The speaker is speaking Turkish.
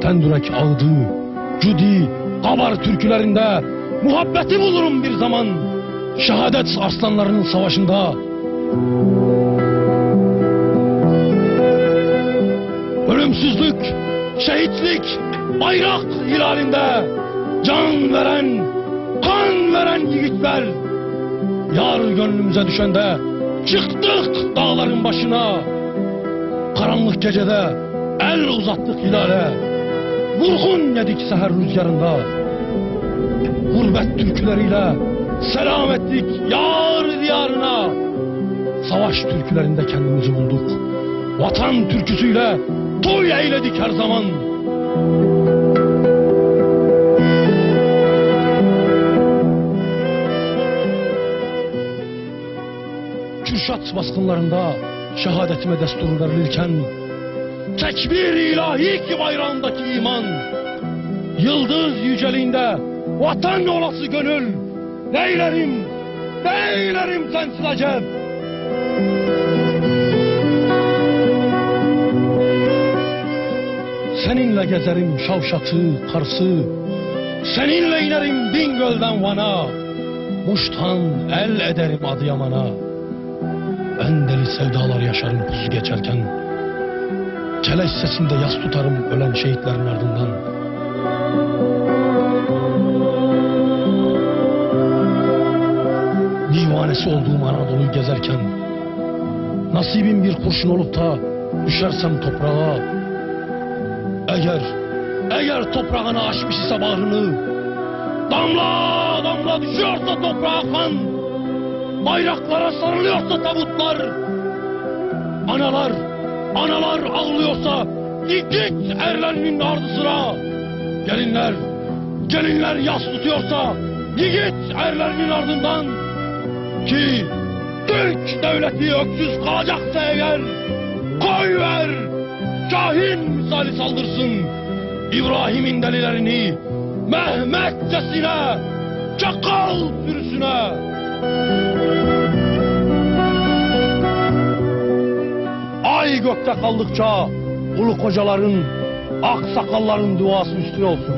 tendürek ağdı, cudi, kabar türkülerinde muhabbeti bulurum bir zaman. Şehadet arslanlarının savaşında. Ölümsüzlük, şehitlik, bayrak hilalinde can veren, kan veren yiğitler. Yar gönlümüze düşende çıktık dağların başına. Karanlık gecede el uzattık hilale. Vurgun yedik seher rüzgarında. Gurbet türküleriyle selam ettik yar diyarına. Savaş türkülerinde kendimizi bulduk. Vatan türküsüyle toy eyledik her zaman. Kürşat baskınlarında şehadetime destur verilirken tekbir ilahi ki bayrağındaki iman. Yıldız yüceliğinde vatan olası gönül. Neylerim neylerim sensiz acep Seninle gezerim Şavşat'ı, Kars'ı. Seninle inerim Bingöl'den Van'a. Muş'tan el ederim Adıyaman'a. Ben deli sevdalar yaşarım pusu geçerken Keleş sesinde yas tutarım ölen şehitlerin ardından. Divanesi olduğum Anadolu'yu gezerken Nasibim bir kurşun olup da düşersem toprağa Eğer, eğer toprağına açmış ise bağrını Damla damla düşüyorsa toprağa kan Bayraklara sarılıyorsa tabutlar Analar, analar ağlıyorsa Git erlerinin ardı sıra Gelinler, gelinler yas tutuyorsa Yiğit erlerinin ardından. Ki Türk devleti öksüz kalacaksa eğer Koy ver Kahin misali saldırsın. İbrahim'in delilerini Mehmetçesine Çakal sürüsüne Gökte kaldıkça ulu kocaların, ak sakalların duası üstüne olsun.